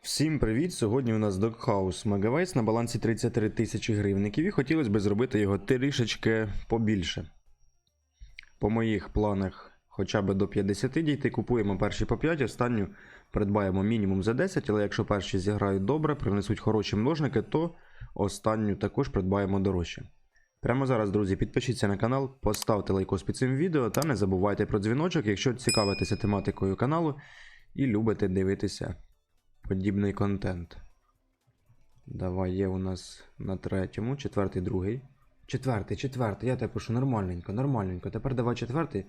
Всім привіт! Сьогодні у нас Doghouse Megaways на балансі 33 тисячі гривників і хотілося б зробити його трішечки побільше. По моїх планах хоча б до 50 дійти, купуємо перші по 5, останню придбаємо мінімум за 10, але якщо перші зіграють добре, принесуть хороші множники, то останню також придбаємо дорожче. Прямо зараз, друзі, підпишіться на канал, поставте лайкос під цим відео та не забувайте про дзвіночок, якщо цікавитеся тематикою каналу і любите дивитися подібний контент. Давай, є у нас на третьому, четвертий, другий. Четвертий, четвертий, я тебе пишу нормальненько, нормальненько. Тепер давай четвертий.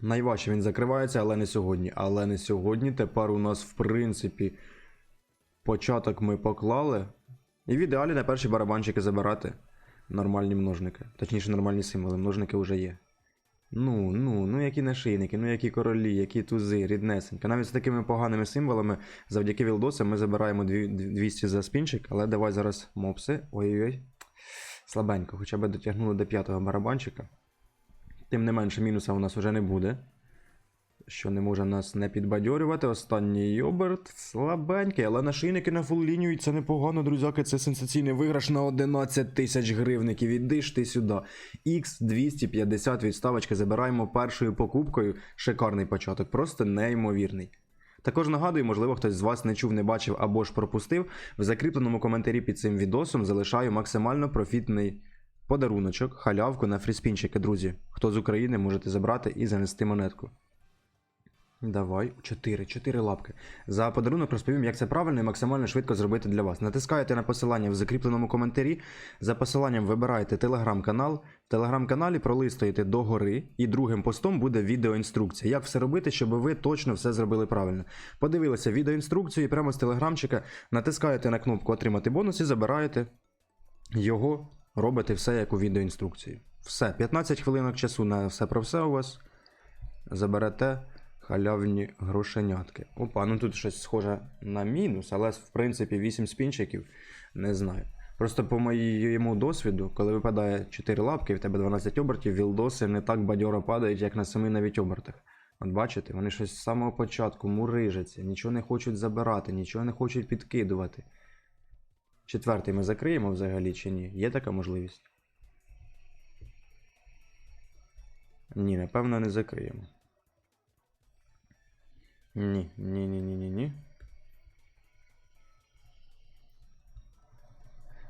Найважче він закривається, але не сьогодні. Але не сьогодні. Тепер у нас, в принципі, початок ми поклали. І в ідеалі на перші барабанчики забирати нормальні множники. Точніше, нормальні символи. Множники вже є. Ну, ну, ну які нашийники, ну які королі, які тузи, ріднесенька. Навіть з такими поганими символами, завдяки вілдосам, ми забираємо дві- дві- 200 за спінчик, але давай зараз мопси. Ой-ой-ой. Слабенько, хоча б дотягнули до п'ятого барабанчика. Тим не менше, мінуса у нас вже не буде. Що не може нас не підбадьорювати. Останній оберт слабенький, але нашийники на фул лінію, і це непогано, друзяки. Це сенсаційний виграш на 11 тисяч гривників. Іди ти сюди. X250 відставочки забираємо першою покупкою. Шикарний початок, просто неймовірний. Також нагадую, можливо, хтось з вас не чув, не бачив або ж пропустив. В закріпленому коментарі під цим відосом залишаю максимально профітний подаруночок, халявку на фріспінчики, друзі. Хто з України можете забрати і занести монетку. Давай, 4, 4 лапки. За подарунок розповім, як це правильно і максимально швидко зробити для вас. Натискаєте на посилання в закріпленому коментарі. За посиланням вибираєте телеграм-канал. В телеграм-каналі пролистуєте догори, і другим постом буде відеоінструкція. Як все робити, щоб ви точно все зробили правильно. Подивилися відеоінструкцію і прямо з телеграмчика натискаєте на кнопку Отримати бонус і забираєте його, робите все як у відеоінструкції. Все, 15 хвилинок часу на все про все у вас. Заберете халявні грошенятки. Опа, ну тут щось схоже на мінус, але в принципі 8 спінчиків не знаю. Просто по моєму досвіду, коли випадає 4 лапки, в тебе 12 обертів, вілдоси не так бадьоро падають, як на 7 навіть обертах. От бачите, вони щось з самого початку мурижаться, нічого не хочуть забирати, нічого не хочуть підкидувати. Четвертий ми закриємо взагалі чи ні? Є така можливість? Ні, напевно, не закриємо. Ні, ні, ні, ні, ні, ні.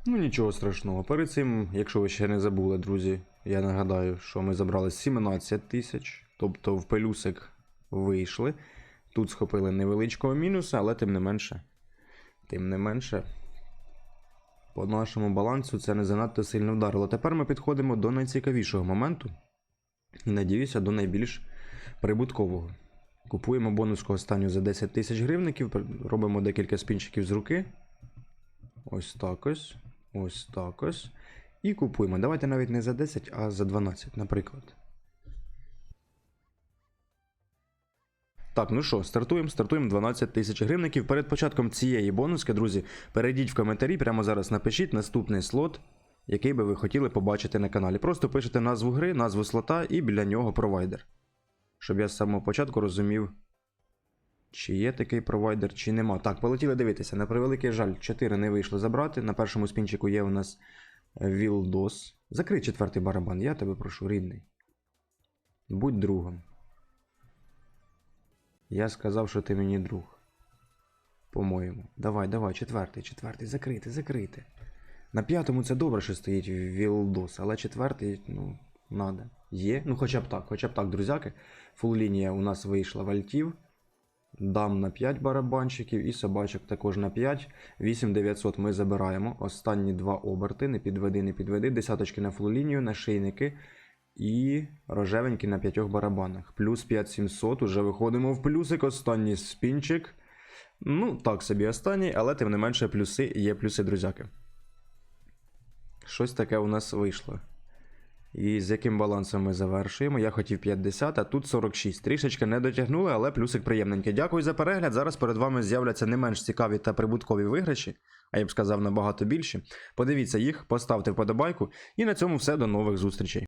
Ну, нічого страшного. Перед цим, якщо ви ще не забули, друзі, я нагадаю, що ми забрали 17 тисяч, тобто в пелюсик вийшли. Тут схопили невеличкого мінуса, але тим не менше. Тим не менше, по нашому балансу це не занадто сильно вдарило. Тепер ми підходимо до найцікавішого моменту. І надіюся, до найбільш прибуткового. Купуємо бонуску останню за 10 тисяч гривників, робимо декілька спінчиків з руки. Ось так ось. Ось так ось. І купуємо. Давайте навіть не за 10, а за 12, наприклад. Так, ну що, стартуємо, стартуємо 12 тисяч гривників. Перед початком цієї бонуски, друзі, перейдіть в коментарі, прямо зараз напишіть наступний слот, який би ви хотіли побачити на каналі. Просто пишете назву гри, назву слота і біля нього провайдер. Щоб я з самого початку розумів, чи є такий провайдер, чи нема. Так, полетіли дивитися. На превеликий жаль, 4 не вийшло забрати. На першому спінчику є у нас Вілдос. Закрий четвертий барабан, я тебе прошу, рідний. Будь другом. Я сказав, що ти мені друг. По-моєму. Давай, давай, четвертий, четвертий, закрити, закрити. На п'ятому це добре, що стоїть Вілдос, але четвертий, ну, надо. Є. Ну, хоча б так, хоча б так, друзяки. Фул лінія у нас вийшла вальтів. Дам на 5 барабанчиків і собачок також на 5. 8900 ми забираємо. Останні два оберти. Не підведи, не підведи. Десяточки на фул лінію, на шийники. І рожевенькі на 5 барабанах. Плюс 5700. Уже виходимо в плюсик. Останній спінчик. Ну, так собі останній, але тим не менше плюси є плюси, друзяки. Щось таке у нас вийшло. І з яким балансом ми завершуємо? Я хотів 50, а тут 46. Трішечки не дотягнули, але плюсик приємненький. Дякую за перегляд. Зараз перед вами з'являться не менш цікаві та прибуткові виграші, а я б сказав набагато більші. Подивіться їх, поставте вподобайку, і на цьому все. До нових зустрічей.